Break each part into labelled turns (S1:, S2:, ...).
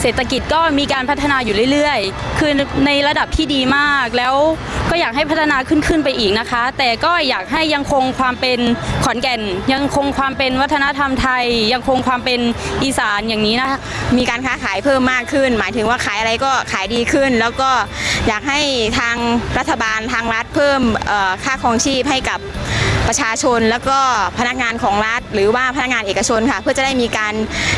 S1: เศรษฐกิจก็มีการพัฒนาอยู่เรื่อยๆ คือในระดับที่ดีมากแล้วก็อยากให้พัฒนาขึ้นขึ้นไปอีกนะคะ แต่ก็อยากให้ยังคงความเป็นขอนแก่น ยังคงความเป็นวัฒนธรรมไทย ยังคงความเป็นอีสานอย่างนี้นะคะ
S2: มีการค้าขายเพิ่มมากขึ้น หมายถึงว่าขายอะไรก็ขายดีขึ้น แล้วก็อยากให้ทางรัฐบาลทางรัฐเพิ่มค่าครองชีพให้กับประชาชนแล้วก็พนักงานของรัฐ หรือว่าพนักงานเอกชนค่ะ เพื่อจะได้มีการ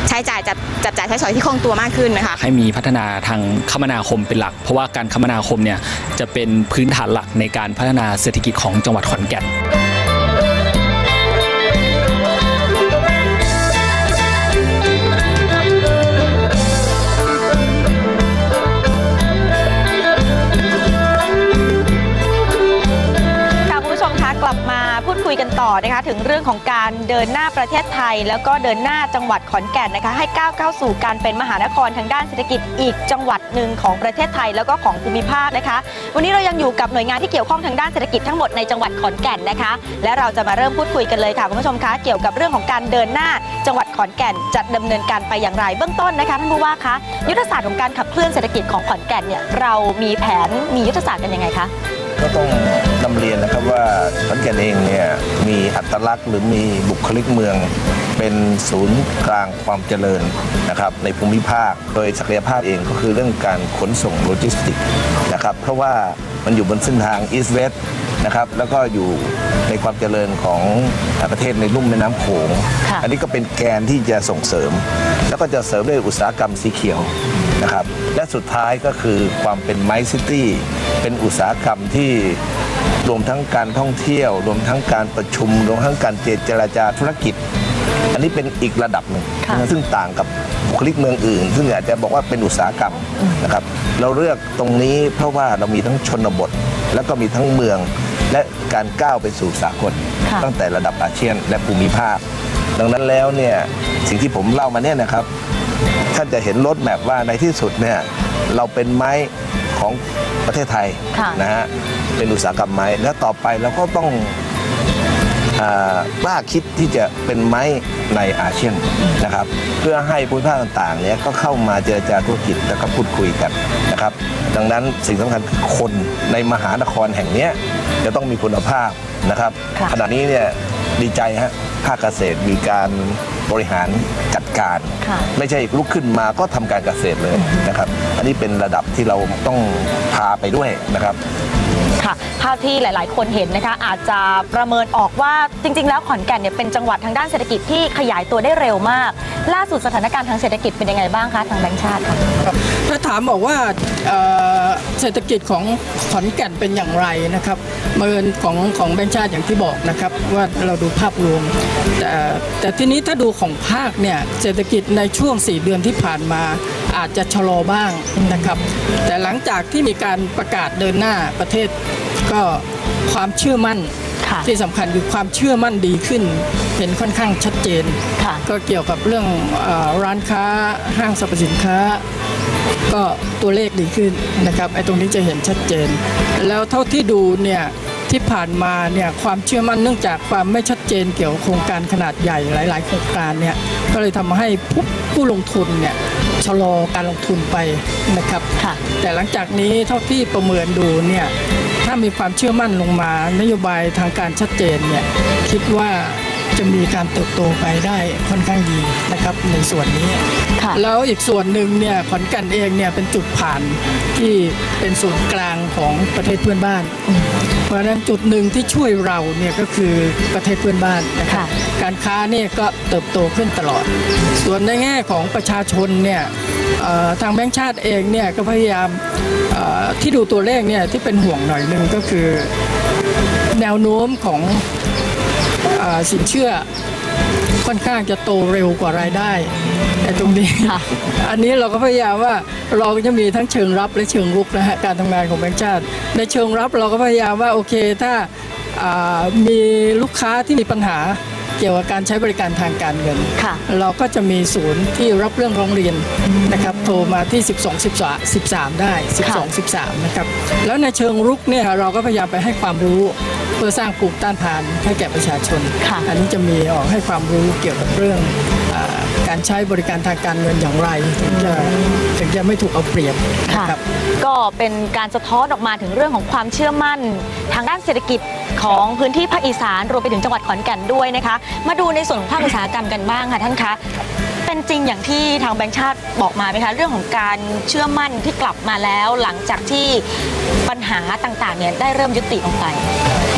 S2: ใช้จ่ายจับ จับจ่ายใช้สอยที่คล่องตัวมากขึ้นนะคะ
S3: ให้มีพัฒนาทางคมนาคมเป็นหลัก เพราะว่าการคมนาคมเนี่ยจะเป็นพื้นฐานหลักในการพัฒนาเศรษฐกิจของจังหวัดขอนแก่น
S4: ต่อนะคะถึงเรื่องของการเดินหน้าประเทศไทย แล้วก็เดินหน้าจังหวัดขอนแก่นนะคะให้ก้าวเข้าสู่การเป็นมหานครทางด้านเศรษฐกิจอีกจังหวัดหนึ่งของประเทศไทยแล้วก็ของภูมิภาคนะคะ วันนี้เรายังอยู่กับหน่วยงานที่เกี่ยวข้องทางด้านเศรษฐกิจทั้งหมดในจังหวัดขอนแก่นนะคะ และเราจะมาเริ่มพูดคุยกันเลยค่ะคุณผู้ชมคะเกี่ยวกับเรื่องของการเดินหน้าจังหวัดขอนแก่นจะดำเนินการไปอย่างไรเบื้องต้นนะคะท่านผู้ว่าคะยุทธศาสตร์ของการขับเคลื่อนเศรษฐกิจของขอนแก่นเนี่ยเรามีแผนมียุทธศาสตร์กันยังไงคะ
S5: ก็ต้องนำเรียนนะครับว่าขอนแก่นเองเนี่ยมีอัตลักษณ์หรือมีบุคลิกเมือง เป็นศูนย์กลางความเจริญนะครับในภูมิภาค โดยศักยภาพเองก็คือเรื่องการขนส่งโลจิสติกส์นะครับเพราะว่ามันอยู่บนเส้นทางอีสเวสนะครับแล้วก็อยู่ในความเจริญของประเทศในลุ่มแม่น้ำโขง
S4: ค่ะ
S5: อันนี้ก็เป็นแกนที่จะส่งเสริม แล้วก็จะเสริมด้วยอุตสาหกรรมสีเขียว นะครับ และสุดท้ายก็คือความเป็นไมซิตี้เป็นอุตสาหกรรมที่รวมทั้งการท่องเที่ยว รวมทั้งการประชุม รวมทั้งการเจรจาธุรกิจ อันนี้เป็นอีกระดับหนึ่ง
S4: ค่ะ
S5: ซึ่งต่างกับบุคลิกเมืองอื่น ซึ่งอาจจะบอกว่าเป็นอุตสาหกรรมนะครับ เราเลือกตรงนี้เพราะว่าเรามีทั้งชนบท แล้วก็มีทั้งเมือง และการก้าวไปสู่สากล
S4: ค่ะ
S5: ตั้งแต่ระดับอาเซียนและภูมิภาค ดังนั้นแล้วเนี่ยสิ่งที่ผมเล่ามาเนี่ยนะครับ ท่านจะเห็นรถแมพว่าในที่สุดเนี่ยเราเป็นไม้ของประเทศไทย
S4: ค่ะ
S5: นะฮะเป็นอุตสาหกรรมไม้ และต่อไปเราก็ต้องอ่ากล้าคิดที่จะเป็นไม้ในอาเซียนนะครับ เพื่อให้ภูมิภาคต่างๆเนี่ยก็เข้ามาเจรจาธุรกิจแล้วก็พูดคุยกันนะครับ ดังนั้นสิ่งสำคัญคือคนในมหานครแห่งเนี้ยจะต้องมีคุณภาพนะครับ
S4: ค่ะ
S5: ขณะนี้เนี่ย ดีใจฮะภาคเกษตรมีการบริหารจัดการ
S4: ค่ะ
S5: ไม่ใช่ลุกขึ้นมาก็ทำการเกษตรเลยนะครับ อันนี้เป็นระดับที่เราต้องพาไปด้วยนะครับ
S4: ค่ะภาพที่หลาย ๆ คนเห็นนะคะ อาจจะประเมินออกว่าจริง ๆ แล้วขอนแก่นเนี่ยเป็นจังหวัดทางด้านเศรษฐกิจที่ขยายตัวได้เร็วมาก ล่าสุดสถานการณ์ทางเศรษฐกิจเป็นยังไงบ้างคะทางแบงค์ชาติค่ะ
S6: ถ้าถามบอกว่าเอ่อ เศรษฐกิจของขอนแก่นเป็นอย่างไรนะครับเมินของของแบงค์ชาติอย่างที่บอกนะครับว่าเราดูภาพรวม แต่แต่ทีนี้ถ้าดูของภาคเนี่ยเศรษฐกิจในช่วง 4 เดือนที่ผ่านมาอาจจะชะลอบ้างนะครับ แต่หลังจากที่มีการประกาศเดินหน้าประเทศก็ความเชื่อมั่น ที่สำคัญคือความเชื่อมั่นดีขึ้น เห็นค่อนข้างชัดเจน
S4: ค่ะ
S6: ก็เกี่ยวกับเรื่องเออร้านค้าห้างสรรพสินค้า ก็ตัวเลขดีขึ้นนะครับไอ้ตรงนี้จะเห็นชัดเจน แล้วเท่าที่ดูเนี่ย ที่ผ่านมาเนี่ยความเชื่อมั่นเนื่องจากความไม่ชัดเจนเกี่ยวกับโครงการขนาดใหญ่หลาย ๆ โครงการเนี่ยก็เลยทำให้ผู้ผู้ลงทุนเนี่ยชะลอการลงทุนไปนะครับ
S4: ค่ะ
S6: แต่หลังจากนี้เท่าที่ประเมินดูเนี่ยถ้ามีความเชื่อมั่นลงมานโยบายทางการชัดเจนเนี่ยคิดว่า จะมีการเติบโตไปได้ค่อนข้างดีนะครับในส่วนนี้
S4: ค่ะ
S6: แล้วอีกส่วนหนึ่งเนี่ยขอนแก่นเองเนี่ยเป็นจุดผ่านที่เป็นศูนย์กลางของประเทศเพื่อนบ้าน เพราะฉะนั้นจุดหนึ่งที่ช่วยเราเนี่ยก็คือประเทศเพื่อนบ้านนะครับ
S4: ค่ะ
S6: การค้าเนี่ยก็เติบโตขึ้นตลอด ส่วนในแง่ของประชาชนเนี่ยเอ่อทางแบงก์ชาติเองเนี่ยก็พยายามเอ่อที่ดูตัวเลขเนี่ยที่เป็นห่วงหน่อยหนึ่งก็คือ แนวโน้มของเออ สินเชื่อค่อนข้างจะโตเร็วกว่ารายได้ไอ้ตรงนี้
S4: ค่ะ
S6: อันนี้เราก็พยายามว่าเราก็จะมีทั้งเชิงรับและเชิงรุกนะฮะการทำงานของแบงก์ชาติ ในเชิงรับเราก็พยายามว่าโอเคถ้าอ่ามีลูกค้าที่มีปัญหา เกี่ยวกับการใช้บริการทางการเงิน
S4: ค่ะ
S6: เราก็จะมีศูนย์ที่รับเรื่องร้องเรียนนะครับโทรมาที่ 12 13 13 ได้ 12 13 นะครับ แล้วในเชิงรุกเนี่ยเราก็พยายามไปให้ความรู้เพื่อสร้างภูมิต้านทานให้แก่ประชาชน
S4: ค่ะ
S6: อันนี้จะมีออกให้ความรู้เกี่ยวกับเรื่องอาการใช้บริการทางการเงินอย่างไรถึงจะถึง จะไม่ถูกเอาเปรียบ
S4: ค่ะ
S6: นะครับ
S4: ก็เป็นการสะท้อนออกมาถึงเรื่องของความเชื่อมั่น ทางด้านเศรษฐกิจของพื้นที่ภาคอีสานรวมไปถึงจังหวัดขอนแก่นด้วยนะคะ มาดูในส่วนของภาคอุตสาหกรรมกันบ้างค่ะท่านคะ เป็นจริงอย่างที่ทางแบงค์ชาติบอกมาไหมคะเรื่องของการเชื่อมั่นที่กลับมาแล้วหลังจากที่ปัญหาต่างๆเนี่ยได้เริ่มยุติลงไป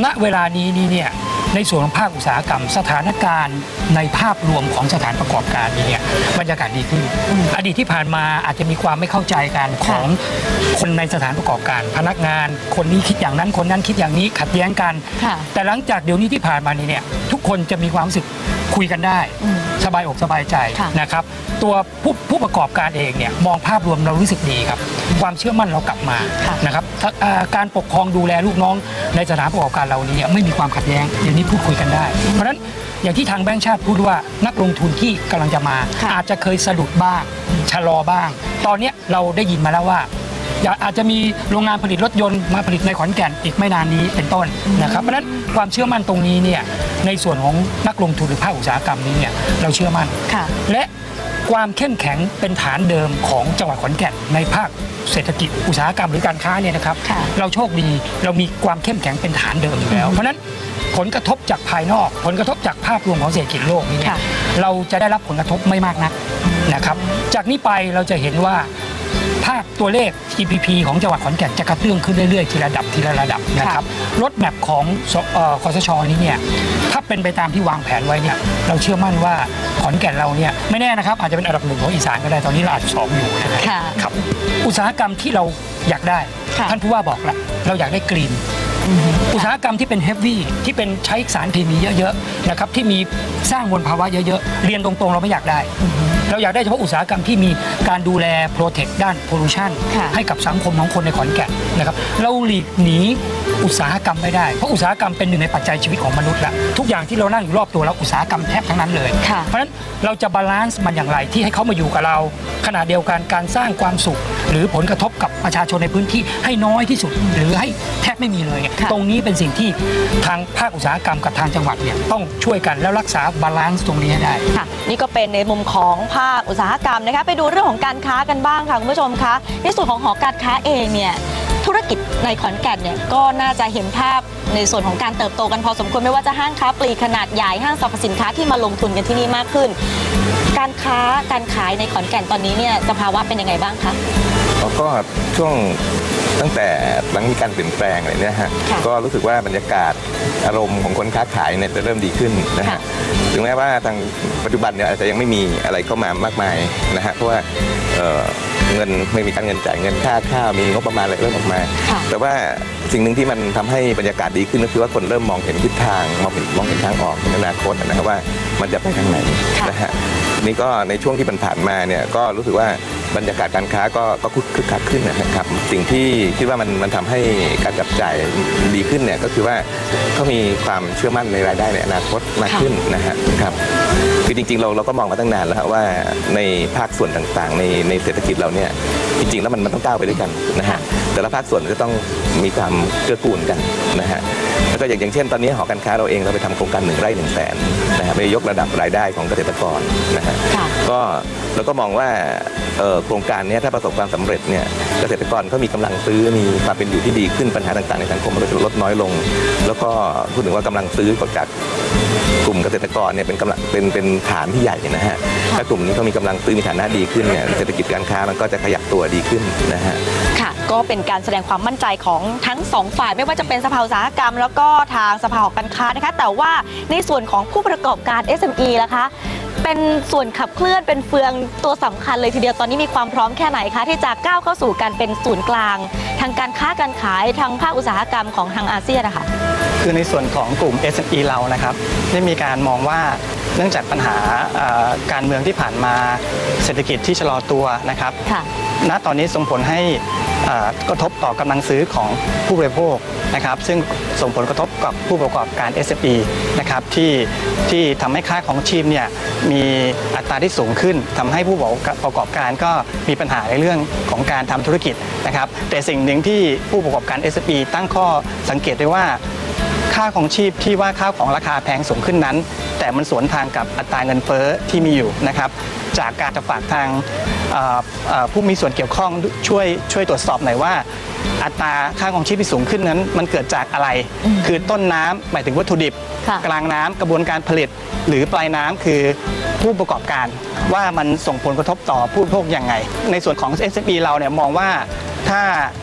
S7: ณเวลานี้นี่เนี่ย ในส่วนของภาคอุตสาหกรรม สถานการณ์ในภาพรวมของสถานประกอบการนี่เนี่ยบรรยากาศดีขึ้น อดีตที่ผ่านมาอาจจะมีความไม่เข้าใจกันของคนในสถานประกอบการ พนักงาน คนนี้คิดอย่างนั้นคนนั้นคิดอย่างนี้ขัดแย้งกัน
S4: ค่ะ
S7: แต่หลังจากเดี๋ยวนี้ที่ผ่านมานี่เนี่ยทุกคนจะมีความรู้สึกคุยกันได้
S4: อืม
S7: สบายอกสบายใจ
S4: ค่ะ
S7: นะครับ ตัวผู้ผู้ประกอบการเองเนี่ยมองภาพรวมเรารู้สึกดีครับ ความเชื่อมั่นเรากลับมา
S4: ค่ะ
S7: นะครับถ้าอ่าการปกครองดูแลลูกน้องในสถานประกอบการเรานี้เนี่ยไม่มีความขัดแย้งเดี๋ยวนี้พูดคุยกันได้ เพราะฉะนั้นอย่างที่ทางแบงก์ชาติพูดว่านักลงทุนที่กำลังจะมา
S4: ค่ะ
S7: อาจจะเคยสะดุดบ้างชะลอบ้าง ตอนเนี้ยเราได้ยินมาแล้วว่าอย่าอาจจะมีโรงงานผลิตรถยนต์มาผลิตในขอนแก่นอีกไม่นานนี้เป็นต้นนะครับเพราะฉะนั้นความเชื่อมั่นตรงนี้เนี่ยในส่วนของนักลงทุนหรือภาคอุตสาหกรรมนี้เนี่ยเราเชื่อมั่น
S4: ค่ะ
S7: และ ความเข้มแข็งเป็นฐานเดิมของจังหวัดขอนแก่นในภาคเศรษฐกิจอุตสาหกรรมหรือการค้าเนี่ยนะครับ
S4: ค่ะ
S7: เราโชคดีเรามีความเข้มแข็งเป็นฐานเดิมอยู่แล้ว เพราะฉะนั้นผลกระทบจากภายนอก ผลกระทบจากภาพรวมของเศรษฐกิจโลกนี้เนี่ย
S4: ค่ะ
S7: เราจะได้รับผลกระทบไม่มากนักนะครับ จากนี้ไปเราจะเห็นว่า ภาพตัวเลข GDP ของจังหวัดขอนแก่นจะกระเตื้องขึ้นเรื่อยๆทีละระดับทีละระดับนะครับรถแมพของสเอ่อคอสชนี้เนี่ยถ้าเป็นไปตามที่วางแผนไว้เนี่ยเราเชื่อมั่นว่าขอนแก่นเราเนี่ยไม่แน่นะครับอาจจะเป็นอันดับหนึ่งของอีสานก็ได้ตอนนี้เราอาจจะสองอยู่นะครับ
S4: ค่ะ
S7: ครับอุตสาหกรรมที่เราอยากได้
S4: ค่ะ
S7: ท่านผู้ว่าบอกแล้วเราอยากได้กรีน อุตสาหกรรมที่เป็นเฮฟวี่ที่เป็นใช้สารเคมีเยอะๆนะครับที่มีสร้างมลภาวะเยอะๆ เรียนตรงๆ เราไม่อยากได้ เราอยากได้เฉพาะอุตสาหกรรมที่มีการดูแลโปรเทคด้านโพลูชัน
S4: ค่ะ
S7: ให้กับสังคมของคนในขอนแก่นนะครับเราหลีกหนีอุตสาหกรรมไม่ได้เพราะอุตสาหกรรมเป็นหนึ่งในปัจจัยชีวิตของมนุษย์ละทุกอย่างที่เรานั่งอยู่รอบตัวเราอุตสาหกรรมแทบทั้งนั้นเลย
S4: ค่ะ
S7: เพราะฉะนั้นเราจะบาลานซ์มันอย่างไรที่ให้เขามาอยู่กับเราขณะเดียวกันการสร้างความสุข หรือผลกระทบกับประชาชนในพื้นที่ให้น้อยที่สุด หรือให้แทบไม่มีเลย
S4: ค่ะ
S7: ตรงนี้เป็นสิ่งที่ทางภาคอุตสาหกรรมกับทางจังหวัดเนี่ยต้องช่วยกันแล้วรักษาบาลานซ์ตรงนี้ให้ได้
S4: ค่ะนี่ก็เป็นในมุมของภาคอุตสาหกรรมนะคะ ไปดูเรื่องของการค้ากันบ้างค่ะคุณผู้ชมคะในส่วนของหอการค้าเองเนี่ยธุรกิจในขอนแก่นเนี่ยก็น่าจะเห็นภาพในส่วนของการเติบโตกันพอสมควรไม่ว่าจะห้างค้าปลีกขนาดใหญ่ห้างสรรพสินค้าที่มาลงทุนกันที่นี่มากขึ้น การค้าการขายในขอนแก่นตอนนี้เนี่ยสภาวะเป็นยังไงบ้างคะ
S8: แล้วก็ช่วงตั้งแต่หลังมีการเปลี่ยนแปลงอะไรเนี่ยฮะ
S4: ค่ะ
S8: ก็รู้สึกว่าบรรยากาศอารมณ์ของคนค้าขายเนี่ยจะเริ่มดีขึ้นนะ
S4: ค่ะ
S8: ฮะถึงแม้ว่าทางปัจจุบันเนี่ยอาจจะยังไม่มีอะไรเข้ามามากมายนะฮะเพราะว่าเอ่อ เงินไม่มีการเงินจ่ายเงินค่าข้าวมีงบประมาณอะไรเริ่มออกมา
S4: ค่ะ
S8: แต่ว่าสิ่งหนึ่งที่มันทำให้บรรยากาศดีขึ้นก็คือว่าคนเริ่มมองเห็นทิศทางมองเห็นมองเห็นทางออกในอนาคตนะครับว่ามันจะไปทางไหน
S4: ค่ะ
S8: นะฮะนี่ก็ในช่วงที่ผ่านๆมาเนี่ยก็รู้สึกว่าบรรยากาศการค้าก็ก็คึกคักขึ้นนะครับ สิ่งที่คิดว่ามันมันทำให้การจับจ่ายดีขึ้นเนี่ยก็คือว่าเขามีความเชื่อมั่นในรายได้ในอนาคตมากขึ้นนะฮะครับ คือจริงๆเราเราก็มองมาตั้งนานแล้วฮะว่าในภาคส่วนต่างๆ ในในเศรษฐกิจเราเนี่ยจริงๆ แล้วมันมันต้องก้าวไปด้วยกันนะฮะแต่ละภาคส่วนจะต้องมีความเกื้อกูลกันนะฮะแล้วก็อย่างอย่างเช่น ตอนนี้หอการค้าเราเองเราไปทำโครงการหนึ่งไร่หนึ่งแสนนะฮะไปยกระดับรายได้ของเกษตรกรนะฮะ
S4: ค่ะ
S8: ก็เราก็มองว่าเอ่อโครงการเนี้ยถ้าประสบความสำเร็จเนี่ยเกษตรกรเขามีกำลังซื้อมีความเป็นอยู่ที่ดีขึ้นปัญหาต่างๆ ในสังคมมันก็จะลดน้อยลง แล้วก็พูดถึงว่ากำลังซื้อจาก กลุ่มเกษตรกรเนี่ยเป็นกำลังเป็นเป็นฐานที่ใหญ่นะฮะถ้ากลุ่มนี้เขามีกำลังซื้อมีฐานะดีขึ้นเนี่ยเศรษฐกิจการค้ามันก็จะขยับตัวดีขึ้นนะฮะ
S4: ค่ะ ก็เป็นการแสดงความมั่นใจของทั้งสองฝ่ายไม่ว่าจะเป็นสภาอุตสาหกรรม แล้วก็ทางสภาหอการค้านะคะ แต่ว่าในส่วนของผู้ประกอบการ SME ล่ะคะ เป็นส่วนขับเคลื่อนเป็นเฟืองตัวสำคัญเลยทีเดียวตอนนี้มีความพร้อมแค่ไหนคะที่จะก้าวเข้าสู่การเป็นศูนย์กลาง ทางการค้าการขายทางภาคอุตสาหกรรมของทางอาเซียนนะคะ
S9: คือในส่วนของกลุ่ม SME เรานะครับได้มีการมองว่า เนื่องจากปัญหาเอ่อการเมืองที่ผ่านมาเศรษฐกิจที่ชะลอตัวนะครับ
S4: ค่ะ
S9: ณตอนนี้ส่งผลให้เอ่อกระทบต่อกำลังซื้อของผู้บริโภคนะครับ ซึ่งส่งผลกระทบกับผู้ประกอบการ SME นะครับที่ที่ทำให้ค่าของชีพเนี่ยมีอัตราที่สูงขึ้นทำให้ผู้ประกอบการก็มีปัญหาในเรื่องของการทำธุรกิจนะครับ แต่สิ่งหนึ่งที่ผู้ประกอบการ SME ตั้งข้อสังเกตได้ว่า ค่าของชีพที่ว่าค่าของราคาแพงสูงขึ้นนั้น แต่มันสวนทางกับอัตราเงินเฟ้อที่มีอยู่นะครับ จากการจะฝากทางเอ่อเอ่อผู้มีส่วนเกี่ยวข้องช่วยช่วยตรวจสอบหน่อยว่า อัตราค่าของชีพที่สูงขึ้นนั้น มันเกิดจากอะไร คือต้นน้ำหมายถึงวัตถุดิบ
S4: ค่ะ
S9: กลางน้ำกระบวนการผลิต หรือปลายน้ำคือ ผู้ประกอบการ ว่ามันส่งผลกระทบต่อผู้บริโภคยังไง ในส่วนของ SME เราเนี่ยมองว่าถ้า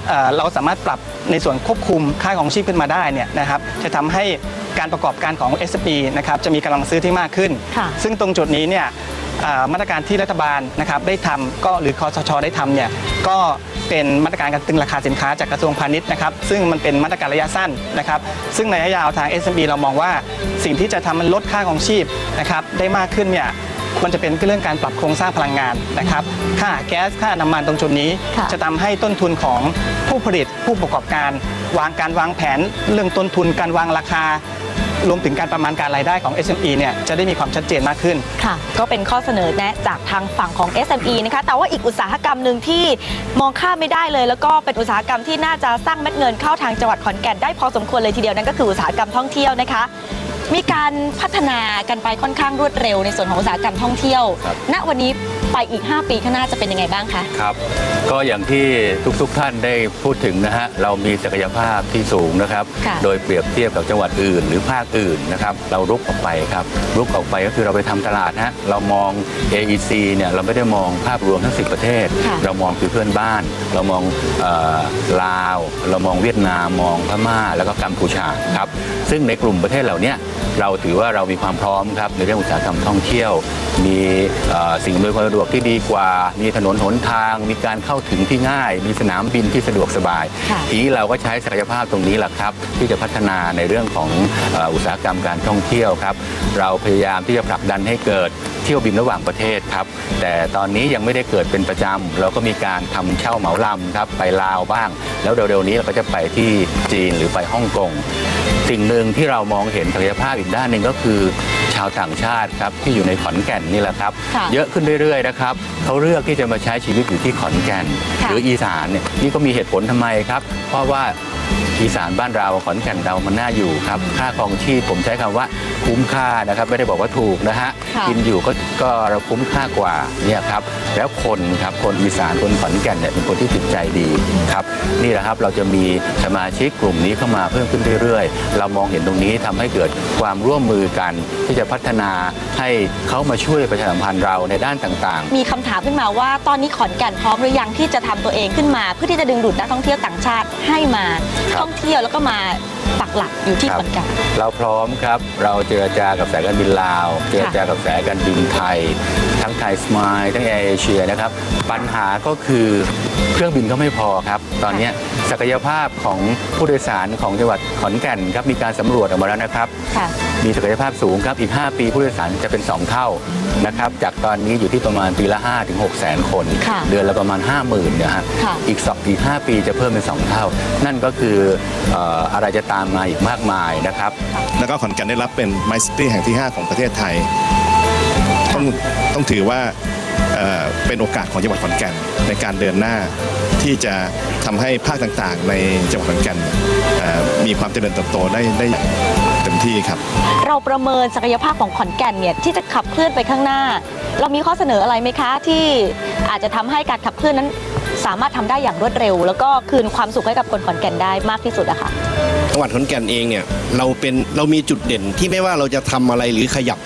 S9: เอ่อเราสามารถปรับในส่วนควบคุมค่าของชีพขึ้นมาได้เนี่ยนะครับจะทำให้การประกอบการของ SME นะครับจะมีกำลังซื้อที่มากขึ้น
S4: ค่ะ
S9: ซึ่งตรงจุดนี้เนี่ยเอ่อมาตรการที่รัฐบาลนะครับได้ทำก็หรือคอสชได้ทำเนี่ยก็ เป็นมาตรการการตึงราคาสินค้าจากกระทรวงพาณิชย์นะครับซึ่งมันเป็นมาตรการระยะสั้นนะครับซึ่งในระยะยาวทาง SME เรามองว่าสิ่งที่จะทำมันลดค่าของชีพนะครับได้มากขึ้นเนี่ยมันจะเป็นเรื่องการปรับโครงสร้างพลังงานนะครับ ค่าแก๊ส ค่าน้ำมันตรงจุดนี้
S4: ค่ะ
S9: จะทำให้ต้นทุนของผู้ผลิตผู้ประกอบการ วางการวางแผน เรื่องต้นทุนการวางราคา รวมถึงการประมาณการรายได้ของ SME เนี่ยจะได้มีความชัดเจนมากขึ้น
S4: ค่ะ ก็เป็นข้อเสนอแนะจากทางฝั่งของ SME นะคะ แต่ว่าอีกอุตสาหกรรมหนึ่งที่มองข้ามไม่ได้เลย แล้วก็เป็นอุตสาหกรรมที่น่าจะสร้างเม็ดเงินเข้าทางจังหวัดขอนแก่นได้พอสมควรเลยทีเดียวนั่นก็คืออุตสาหกรรมท่องเที่ยวนะคะ มีการพัฒนากันไปค่อนข้างรวดเร็วในส่วนของอุตสาหกรรมท่องเที่ยว
S10: ครับ
S4: ณวันนี้ไปอีก 5 ปีข้างหน้าจะเป็นยังไงบ้างคะ
S10: ครับ ก็อย่างที่ทุกๆท่านได้พูดถึงนะฮะ เรามีศักยภาพที่สูงนะครับ
S4: ค่ะ
S10: โดยเปรียบเทียบกับจังหวัดอื่น หรือภาคอื่นนะครับ เรารุกออกไปครับ รุกออกไปก็คือเราไปทำตลาดฮะ เรามอง AEC เนี่ยเราไม่ได้มองภาพรวมทั้ง 10 ประเทศ
S4: ค่ะ
S10: เรามองคือเพื่อนบ้าน เรามองเอ่อลาว เรามองเวียดนาม มองพม่า แล้วก็กัมพูชาครับ ซึ่งในกลุ่มประเทศเหล่าเนี้ยเราถือว่าเรามีความพร้อมครับในเรื่องอุตสาหกรรมท่องเที่ยว มีเอ่อสิ่งอำนวยความสะดวกที่ดีกว่า มีถนนหนทาง มีการเข้าถึงที่ง่าย มีสนามบินที่สะดวกสบาย
S4: ค่ะ
S10: ทีนี้เราก็ใช้ศักยภาพตรงนี้แหละครับ ที่จะพัฒนาในเรื่องของเอ่ออุตสาหกรรมการท่องเที่ยวครับ เราพยายามที่จะผลักดันให้เกิด เที่ยวบินระหว่างประเทศครับ แต่ตอนนี้ยังไม่ได้เกิดเป็นประจำเราก็มีการทำเช่าเหมาลำครับไปลาวบ้าง แล้วเร็วๆนี้เราก็จะไปที่จีนหรือไปฮ่องกงสิ่งหนึ่งที่เรามองเห็นศักยภาพอีกด้านหนึ่งก็คือชาวต่างชาติครับที่อยู่ในขอนแก่นนี่แหละครับ
S4: ค่ะ
S10: เยอะขึ้นเรื่อยๆนะครับเขาเลือกที่จะมาใช้ชีวิตอยู่ที่ขอนแก่น
S4: ค่ะ
S10: หรืออีสานเนี่ยนี่ก็มีเหตุผลทำไมครับ เพราะว่า อีสานบ้านเราขอนแก่นเรามันน่าอยู่ครับ ค่าครองชีพผมใช้คำว่าคุ้มค่านะครับ ไม่ได้บอกว่าถูกนะฮะ
S4: ค่ะ
S10: กินอยู่ก็ก็เราคุ้มค่ากว่าเนี่ยครับแล้วคนครับคนอีสานคนขอนแก่นเนี่ยเป็นคนที่จิตใจดีครับนี่แหละครับเราจะมีสมาชิกกลุ่มนี้เข้ามาเพิ่มขึ้นเรื่อยๆ เรามองเห็นตรงนี้ทำให้เกิดความร่วมมือกัน ที่จะพัฒนาให้เขามาช่วยประชาสัมพันธ์เราในด้านต่างๆ
S4: มีคำถามขึ้นมาว่าตอนนี้ขอนแก่นพร้อมหรือยังที่จะทำตัวเองขึ้นมา เพื่อที่จะดึงดูดนักท่องเที่ยวต่างชาติให้มา
S10: ครับ
S4: ท่องเที่ยวแล้วก็มาปักหลักอยู่ที่
S10: ครับ
S4: ขอนแก่น
S10: เราพร้อมครับ เราเจรจากับสายการบินลาว เจรจากับสายการบินไทย ทั้งไทยสมายทั้งแอร์เอเชียนะครับ ปัญหาก็คือเครื่องบินก็ไม่พอครับ ตอนเนี้ยศักยภาพของผู้โดยสารของจังหวัดขอนแก่นครับมีการสำรวจออกมาแล้วนะครับ
S4: ค่ะ
S10: มีศักยภาพสูงครับอีก 5 ปีผู้โดยสารจะเป็น 2 เท่านะครับจากตอนนี้อยู่ที่ประมาณปีละ5ถึง6แสนคน
S4: ค่ะ
S10: เดือนละประมาณ 5 0,000เนี่ยฮะ
S4: ค่ะ
S10: อีกสองอีก 5 ปีจะเพิ่มเป็น 2 เท่า นั่นก็คือเอ่ออะไรจะตามมาอีกมากมายนะครับ
S11: แล้วก็ขอนแก่นได้รับเป็น My City แห่งที่ 5 ของประเทศไทย ต้องต้องถือว่าเอ่อเป็นโอกาสของจังหวัดขอนแก่นในการเดินหน้าที่จะทำให้ภาคต่างๆ ในจังหวัดขอนแก่นเอ่อมีความเจริญเติบโตได้ได้เต็มที่ครับ
S4: เราประเมินศักยภาพของขอนแก่นเนี่ยที่จะขับเคลื่อนไปข้างหน้า เรามีข้อเสนออะไรไหมคะที่อาจจะทำให้การขับเคลื่อนนั้น สามารถทำได้อย่างรวดเร็ว แล้วก็คืนความสุขให้กับคนขอนแก่นได้มากที่สุดอะค่ะ
S12: จังหวัดขอนแก่นเองเนี่ยเราเป็นเรามีจุดเด่นที่ไม่ว่าเราจะทำอะไรหรือขยับ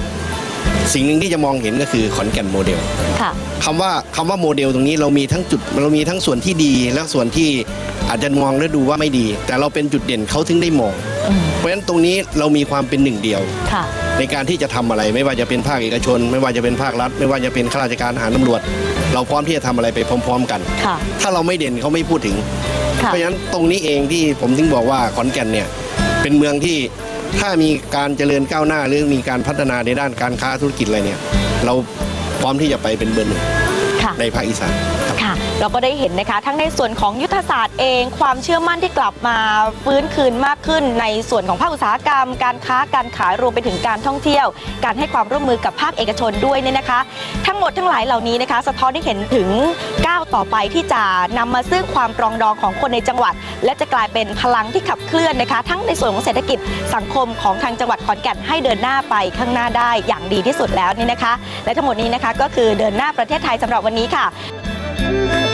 S12: สิ่งหนึ่งที่จะมองเห็นก็คือขอนแก่นโมเดล
S4: ค่ะ
S12: คำว่าคำว่าโมเดลตรงนี้เรามีทั้งจุดเรามีทั้งส่วนที่ดีและส่วนที่อาจจะมองแล้วดูว่าไม่ดี แต่เราเป็นจุดเด่นเขาถึงได้มอง
S4: อืม
S12: เพราะฉะนั้นตรงนี้เรามีความเป็นหนึ่งเดียว
S4: ค่ะ
S12: ในการที่จะทำอะไร ไม่ว่าจะเป็นภาคเอกชน ไม่ว่าจะเป็นภาครัฐ ไม่ว่าจะเป็นข้าราชการทหารตำรวจ เราพร้อมที่จะทำอะไรไปพร้อม ๆ กัน
S4: ค่ะ
S12: ถ้าเราไม่เด่นเขาไม่พูดถึง
S4: ค่ะ
S12: เพราะฉะนั้นตรงนี้เองที่ผมถึงบอกว่าขอนแก่นเนี่ยเป็นเมืองที่ถ้ามีการเจริญก้าวหน้าหรือมีการพัฒนาในด้านการค้าธุรกิจอะไรเนี่ย เราพร้อมที่จะไปเป็นเบอร์หนึ่ง
S4: ค่ะ
S12: ในภาคอีสาน
S4: ค่ะ เราก็ได้เห็นนะคะทั้งในส่วนของยุทธศาสตร์เอง ความเชื่อมั่นที่กลับมาฟื้นคืนมากขึ้น ในส่วนของภาคอุตสาหกรรม การค้าการขายรวมไปถึงการท่องเที่ยว การให้ความร่วมมือกับภาคเอกชนด้วยเนี่ยนะคะ ทั้งหมดทั้งหลายเหล่านี้นะคะ สะท้อนให้เห็นถึงก้าวต่อไปที่จะนำมาซึ่งความปรองดองของคนในจังหวัด และจะกลายเป็นพลังที่ขับเคลื่อนนะคะ ทั้งในส่วนของเศรษฐกิจสังคมของทางจังหวัดขอนแก่นให้เดินหน้าไปข้างหน้าได้อย่างดีที่สุดแล้วนี่นะคะ และทั้งหมดนี้นะคะก็คือเดินหน้าประเทศไทยสำหรับวันนี้ค่ะ Thank you.